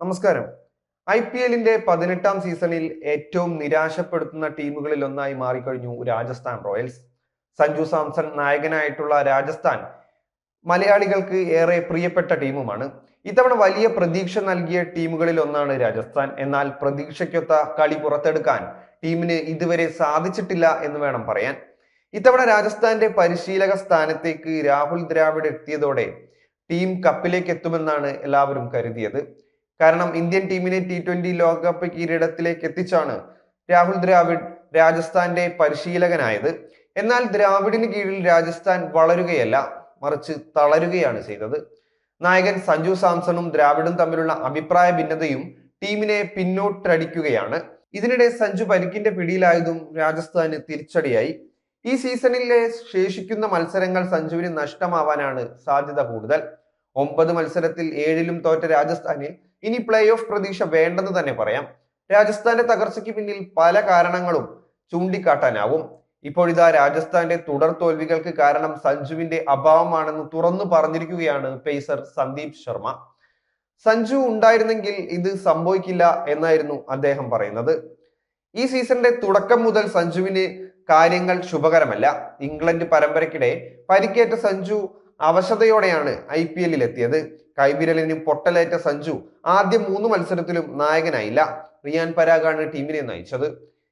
നമസ്കാരം. I P എല്ലിന്റെ പതിനെട്ടാം സീസണിൽ ഏറ്റവും നിരാശപ്പെടുത്തുന്ന ടീമുകളിൽ ഒന്നായി മാറിക്കഴിഞ്ഞു രാജസ്ഥാൻ റോയൽസ്. സഞ്ജു സാംസൺ നായകനായിട്ടുള്ള രാജസ്ഥാൻ മലയാളികൾക്ക് ഏറെ പ്രിയപ്പെട്ട ടീമുമാണ്. ഇത്തവണ വലിയ പ്രതീക്ഷ നൽകിയ ടീമുകളിൽ ഒന്നാണ് രാജസ്ഥാൻ. എന്നാൽ പ്രതീക്ഷയ്ക്കൊത്ത കളി പുറത്തെടുക്കാൻ ടീമിന് ഇതുവരെ സാധിച്ചിട്ടില്ല എന്ന് വേണം പറയാൻ. ഇത്തവണ രാജസ്ഥാന്റെ പരിശീലക സ്ഥാനത്തേക്ക് രാഹുൽ ദ്രാവിഡ് എത്തിയതോടെ ടീം കപ്പിലേക്ക് എത്തുമെന്നാണ് എല്ലാവരും കരുതിയത്. കാരണം ഇന്ത്യൻ ടീമിനെ ടി ട്വന്റി ലോകകപ്പ് കിരീടത്തിലേക്ക് എത്തിച്ചാണ് രാഹുൽ ദ്രാവിഡ് രാജസ്ഥാന്റെ പരിശീലകനായത്. എന്നാൽ ദ്രാവിഡിന് കീഴിൽ രാജസ്ഥാൻ വളരുകയല്ല മറിച്ച് തളരുകയാണ് ചെയ്തത്. നായകൻ സഞ്ജു സാംസണും ദ്രാവിഡും തമ്മിലുള്ള അഭിപ്രായ ഭിന്നതയും ടീമിനെ പിന്നോട്ടടിക്കുകയാണ്. ഇതിനിടെ സഞ്ജു പരിക്കിന്റെ പിടിയിലായതും രാജസ്ഥാന് തിരിച്ചടിയായി. ഈ സീസണിലെ ശേഷിക്കുന്ന മത്സരങ്ങൾ സഞ്ജുവിന് നഷ്ടമാവാനാണ് സാധ്യത കൂടുതൽ. ഒമ്പത് മത്സരത്തിൽ ഏഴിലും തോറ്റ രാജസ്ഥാന് ഇനി പ്ലേ ഓഫ് പ്രതീക്ഷ വേണ്ടെന്ന് തന്നെ പറയാം. രാജസ്ഥാന്റെ തകർച്ചയ്ക്ക് പിന്നിൽ പല കാരണങ്ങളും ചൂണ്ടിക്കാട്ടാനാവും. ഇപ്പോഴിതാ രാജസ്ഥാന്റെ തുടർ തോൽവികൾക്ക് കാരണം സഞ്ജുവിന്റെ അഭാവമാണെന്ന് തുറന്നു പറഞ്ഞിരിക്കുകയാണ് പേസർ സന്ദീപ് ശർമ്മ. സഞ്ജു ഉണ്ടായിരുന്നെങ്കിൽ ഇത് സംഭവിക്കില്ല എന്നായിരുന്നു അദ്ദേഹം പറയുന്നത്. ഈ സീസണിന്റെ തുടക്കം മുതൽ സഞ്ജുവിന് കാര്യങ്ങൾ ശുഭകരമല്ല. ഇംഗ്ലണ്ട് പരമ്പരയ്ക്കിടെ പരിക്കേറ്റ സഞ്ജു അവശതയോടെയാണ് ഐ പി എല്ലിൽ എത്തിയത് കൈവിരലിന് പൊട്ടലേറ്റ സഞ്ജു ആദ്യ മൂന്ന് മത്സരത്തിലും നായകനായില്ല. റിയാൻ പരാഗാണ് ടീമിനെ നയിച്ചത്.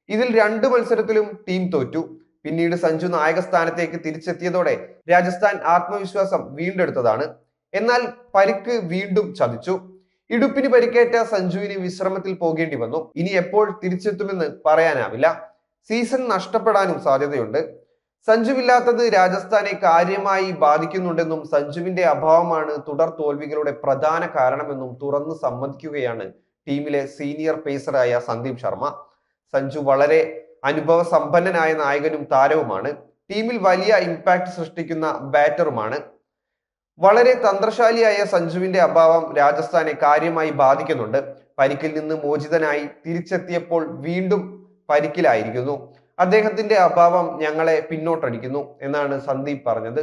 ഇതിൽ രണ്ട് മത്സരത്തിലും ടീം തോറ്റു. പിന്നീട് സഞ്ജു നായക സ്ഥാനത്തേക്ക് തിരിച്ചെത്തിയതോടെ രാജസ്ഥാൻ ആത്മവിശ്വാസം വീണ്ടെടുത്തതാണ്. എന്നാൽ പരിക്ക് വീണ്ടും ചതിച്ചു. ഇടുപ്പിന് പരിക്കേറ്റ സഞ്ജുവിന് വിശ്രമത്തിൽ പോകേണ്ടി വന്നു. ഇനി എപ്പോൾ തിരിച്ചെത്തുമെന്ന് പറയാനാവില്ല. സീസൺ നഷ്ടപ്പെടാനും സാധ്യതയുണ്ട്. സഞ്ജുവില്ലാത്തത് രാജസ്ഥാനെ കാര്യമായി ബാധിക്കുന്നുണ്ടെന്നും സഞ്ജുവിന്റെ അഭാവമാണ് തുടർ തോൽവികളുടെ പ്രധാന കാരണമെന്നും തുറന്നു സമ്മതിക്കുകയാണ് ടീമിലെ സീനിയർ പേസറായ സന്ദീപ് ശർമ്മ. സഞ്ജു വളരെ അനുഭവ സമ്പന്നനായ നായകനും താരവുമാണ്. ടീമിൽ വലിയ ഇമ്പാക്ട് സൃഷ്ടിക്കുന്ന ബാറ്ററുമാണ്. വളരെ തന്ത്രശാലിയായ സഞ്ജുവിന്റെ അഭാവം രാജസ്ഥാനെ കാര്യമായി ബാധിക്കുന്നുണ്ട്. പരിക്കിൽ നിന്ന് മോചിതനായി തിരിച്ചെത്തിയപ്പോൾ വീണ്ടും പരിക്കിലായിരിക്കുന്നു. അദ്ദേഹത്തിന്റെ അഭാവം ഞങ്ങളെ പിന്നോട്ടടിക്കുന്നു എന്നാണ് സന്ദീപ് പറഞ്ഞത്.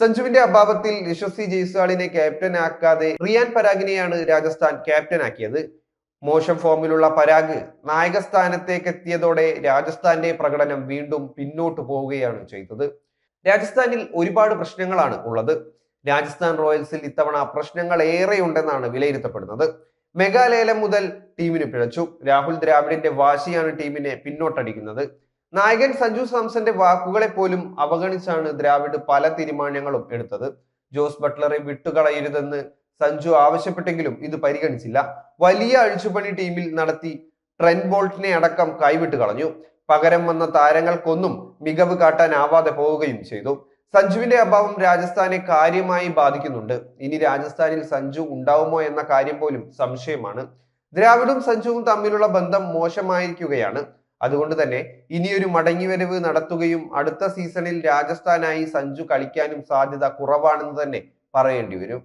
സഞ്ജുവിന്റെ അഭാവത്തിൽ യശസ്വി ജയ്സ്വാളിനെ ക്യാപ്റ്റൻ ആക്കാതെ റിയാൻ പരാഗിനെയാണ് രാജസ്ഥാൻ ക്യാപ്റ്റൻ ആക്കിയത്. മോശം ഫോമിലുള്ള പരാഗ് നായക സ്ഥാനത്തേക്ക് എത്തിയതോടെ രാജസ്ഥാന്റെ പ്രകടനം വീണ്ടും പിന്നോട്ട് പോവുകയാണ് ചെയ്തത്. രാജസ്ഥാനിൽ ഒരുപാട് പ്രശ്നങ്ങളാണ് ഉള്ളത്. രാജസ്ഥാൻ റോയൽസിൽ ഇത്തവണ പ്രശ്നങ്ങൾ ഏറെയുണ്ടെന്നാണ് വിലയിരുത്തപ്പെടുന്നത്. മെഗാലേലം മുതൽ ടീമിന് പിഴച്ചു. രാഹുൽ ദ്രാവിഡിന്റെ വാശിയാണ് ടീമിനെ പിന്നോട്ടടിക്കുന്നത്. നായകൻ സഞ്ജു സാംസന്റെ വാക്കുകളെ പോലും അവഗണിച്ചാണ് ദ്രാവിഡ് പല തീരുമാനങ്ങളും എടുത്തത്. ജോസ് ബട്ട്ലറെ വിട്ടുകളയരുതെന്ന് സഞ്ജു ആവശ്യപ്പെട്ടെങ്കിലും ഇത് പരിഗണിച്ചില്ല. വലിയ അഴിച്ചുപണി ടീമിൽ നടത്തി ട്രെൻ ബോൾട്ടിനെ അടക്കം കൈവിട്ട് കളഞ്ഞു. പകരം വന്ന താരങ്ങൾക്കൊന്നും മികവ് കാട്ടാനാവാതെ പോവുകയും ചെയ്തു. സഞ്ജുവിന്റെ അഭാവം രാജസ്ഥാനെ കാര്യമായി ബാധിക്കുന്നുണ്ട്. ഇനി രാജസ്ഥാനിൽ സഞ്ജു ഉണ്ടാവുമോ എന്ന കാര്യം പോലും സംശയമാണ്. ദ്രാവിഡും സഞ്ജുവും തമ്മിലുള്ള ബന്ധം മോശമായിരിക്കുകയാണ്. അതുകൊണ്ട് തന്നെ ഇനിയൊരു മടങ്ങിവരവ് നടത്തുകയും അടുത്ത സീസണിൽ രാജസ്ഥാനായി സഞ്ജു കളിക്കാനും സാധ്യത കുറവാണെന്ന് തന്നെ പറയേണ്ടി വരും.